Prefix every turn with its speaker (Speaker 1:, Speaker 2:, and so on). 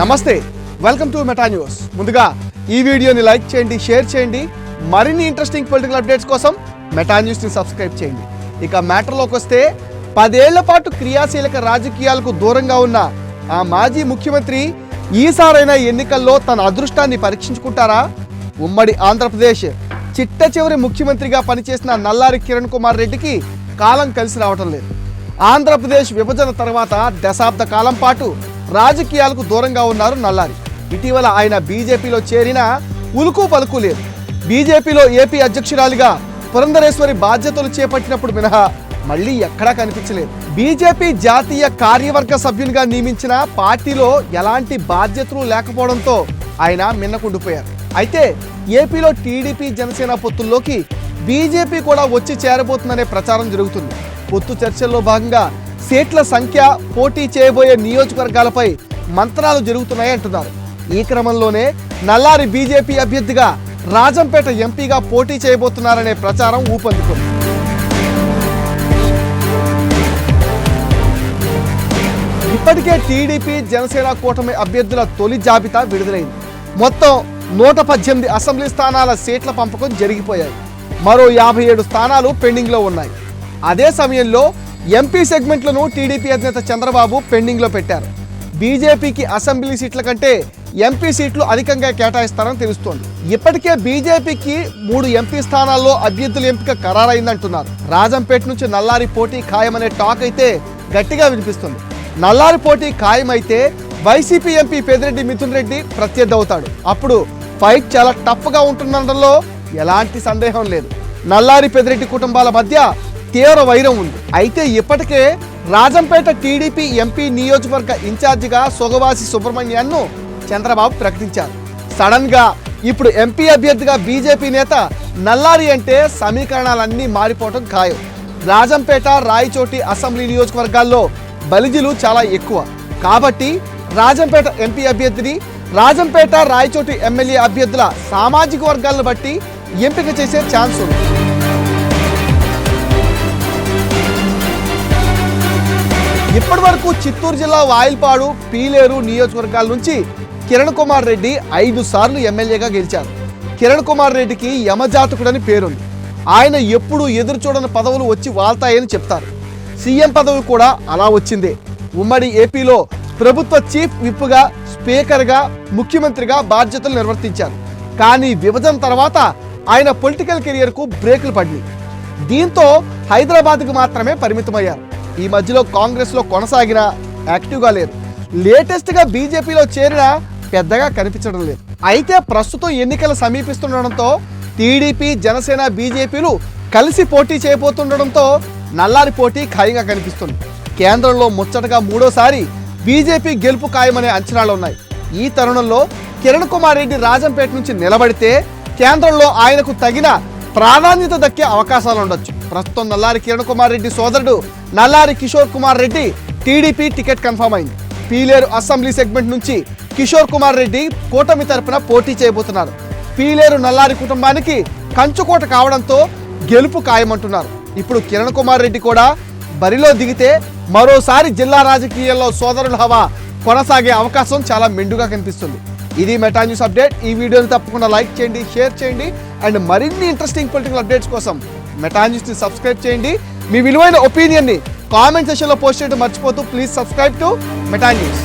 Speaker 1: నమస్తే welcome to meta news ముందుగా ఈ వీడియోని లైక్ చేయండి షేర్ చేయండి. మరిన్ని ఇంట్రెస్టింగ్ పొలిటికల్ అప్డేట్స్ కోసం మెటా న్యూస్ని సబ్స్క్రైబ్ చేయండి. ఇక మ్యాటర్లోకి వస్తే పదేళ్ళ పాటు క్రియాశీలక రాజకీయాలకు దూరంగా ఉన్న ఆ మాజీ ముఖ్యమంత్రి ఈసారైన ఎన్నికల్లో తన అదృష్టాన్ని పరీక్షించుకుంటారా? ఉమ్మడి ఆంధ్రప్రదేశ్ చిట్ట చివరి ముఖ్యమంత్రిగా పనిచేసిన నల్లారి కిరణ్ కుమార్ రెడ్డికి కాలం కలిసి రావటం లేదు. ఆంధ్రప్రదేశ్ విభజన తర్వాత దశాబ్ద కాలం పాటు రాజకీయాలకు దూరంగా ఉన్నారు నల్లారి. ఇటీవల ఆయన బీజేపీలో చేరిన ఉలుకు పలుకు లేదు బీజేపీలో ఏపీ అధ్యక్షురాలిగా పురంధరేశ్వరి బాధ్యతలు చేపట్టినప్పుడు మినహా మళ్ళీ ఎక్కడా కనిపించలేదు. బీజేపీ జాతీయ కార్యవర్గ సభ్యునిగా నియమించిన పార్టీలో ఎలాంటి బాధ్యతలు లేకపోవడంతో ఆయన మిన్నకుండిపోయారు. అయితే ఏపీలో టీడీపీ జనసేన పొత్తుల్లోకి బీజేపీ కూడా వచ్చి చేరబోతుందనే ప్రచారం జరుగుతుంది. పొత్తు చర్చల్లో భాగంగా సీట్ల సంఖ్య పోటీ చేయబోయే నియోజకవర్గాలపై మంత్రాలు జరుగుతున్నాయి అంటున్నారు. ఈ క్రమంలోనే నల్లారి బీజేపీ అభ్యర్థిగా రాజంపేట ఎంపీగా పోటీ చేయబోతున్నారనే ప్రచారం ఊపందుకుంది. ఇప్పటికే టీడీపీ జనసేన కూటమి అభ్యర్థుల తొలి జాబితా విడుదలైంది. మొత్తం నూట పద్దెనిమిది అసెంబ్లీ స్థానాల సీట్ల పంపకం జరిగిపోయాయి. మరో యాభై ఏడు స్థానాలు పెండింగ్లో ఉన్నాయి. అదే సమయంలో ఎంపీ సెగ్మెంట్లను టీడీపీ అధినేత చంద్రబాబు పెండింగ్లో పెట్టారు. బీజేపీకి అసెంబ్లీ సీట్ల కంటే ఎంపీ సీట్లు అధికంగా కేటాయిస్తారని తెలుస్తోంది. ఇప్పటికే బీజేపీకి మూడు ఎంపీ స్థానాల్లో అభ్యర్థుల ఎంపిక ఖరారైందంటున్నారు. రాజంపేట నుంచి నల్లారి పోటీ ఖాయమనే టాక్ అయితే గట్టిగా వినిపిస్తుంది. నల్లారి పోటీ ఖాయమైతే వైసీపీ ఎంపీ పెదిరెడ్డి మిథున్ రెడ్డి ప్రత్యర్థి అవుతాడు. అప్పుడు ఫైట్ చాలా టఫ్గా ఉంటుందనడంలో ఎలాంటి సందేహం లేదు. నల్లారి పెదిరెడ్డి కుటుంబాల మధ్య తీవ్ర వైరం ఉంది. అయితే ఇప్పటికే రాజంపేట టీడీపీ ఎంపీ నియోజకవర్గ ఇన్ఛార్జిగా సుగవాసి సుబ్రహ్మణ్యాన్ను చంద్రబాబు ప్రకటించారు. సడన్గా ఇప్పుడు ఎంపీ అభ్యర్థిగా బీజేపీ నేత నల్లారి అంటే సమీకరణాలన్నీ మారిపోవటం ఖాయం. రాజంపేట రాయచోటి అసెంబ్లీ నియోజకవర్గాల్లో బలిజీలు చాలా ఎక్కువ. కాబట్టి రాజంపేట ఎంపీ అభ్యర్థిని రాజంపేట రాయచోటి ఎమ్మెల్యే అభ్యర్థుల సామాజిక వర్గాలను బట్టి ఎంపిక చేసే ఛాన్స్ ఉంది. ఇప్పటి వరకు చిత్తూరు జిల్లా వాయిల్పాడు పీలేరు నియోజకవర్గాల నుంచి కిరణ్ కుమార్ రెడ్డి ఐదు సార్లు ఎమ్మెల్యేగా గెలిచారు. కిరణ్ కుమార్ రెడ్డికి యమజాతకుడని పేరుంది. ఆయన ఎప్పుడు ఎదురు చూడని పదవులు వచ్చి వాళ్తాయని చెప్తారు. సీఎం పదవి కూడా అలా వచ్చిందే. ఉమ్మడి ఏపీలో ప్రభుత్వ చీఫ్ విప్గా స్పీకర్గా ముఖ్యమంత్రిగా బాధ్యతలు నిర్వర్తించారు. కానీ విభజన తర్వాత ఆయన పొలిటికల్ కెరియర్కు బ్రేకులు పడినాయి దీంతో హైదరాబాద్కు మాత్రమే పరిమితమయ్యారు. ఈ మధ్యలో కాంగ్రెస్లో కొనసాగినా యాక్టివ్గా లేరు లేటెస్ట్గా బీజేపీలో చేరిన పెద్దగా కనిపించడం లేదు. అయితే ప్రస్తుతం ఎన్నికలు సమీపిస్తుండడంతో టీడీపీ జనసేన బీజేపీలు కలిసి పోటీ చేయబోతుండడంతో నల్లారి పోటీ ఖాయంగా కనిపిస్తుంది. కేంద్రంలో ముచ్చటగా మూడోసారి బీజేపీ గెలుపు ఖాయమనే అంచనాలు ఉన్నాయి. ఈ తరుణంలో కిరణ్ కుమార్ రెడ్డి రాజంపేట నుంచి నిలబడితే కేంద్రంలో ఆయనకు తగిన ప్రాధాన్యత దక్కే అవకాశాలు ఉండొచ్చు. ప్రస్తుతం నల్లారి కిరణ్ కుమార్ రెడ్డి సోదరుడు. Nallari Kishore Kumar Reddy TDP ticket confirm అయింది. పీలేరు అసెంబ్లీ సెగ్మెంట్ నుంచి కిషోర్ కుమార్ రెడ్డి కూటమి తరపున పోటీ చేయబోతున్నారు. పీలేరు నల్లారి కుటుంబానికి కంచుకోట కావడంతో గెలుపు ఖాయమంటున్నారు. ఇప్పుడు కిరణ్ కుమార్ రెడ్డి కూడా బరిలో దిగితే మరోసారి జిల్లా రాజకీయాల్లో సోదరుల హవా కొనసాగే అవకాశం చాలా మెండుగా కనిపిస్తుంది. ఇది మెటా న్యూస్ అప్డేట్. ఈ వీడియోని తప్పకుండా లైక్ చేయండి షేర్ చేయండి అండ్ మరిన్ని ఇంట్రెస్టింగ్ పొలిటికల్ అప్డేట్స్ కోసం మెటాన్యూస్ని సబ్స్క్రైబ్ చేయండి. మీ విలువైన ఒపీనియన్ని కామెంట్ సెషన్లో పోస్ట్ చేయడం మర్చిపోతూ ప్లీజ్ సబ్స్క్రైబ్ టు మెటాన్యూస్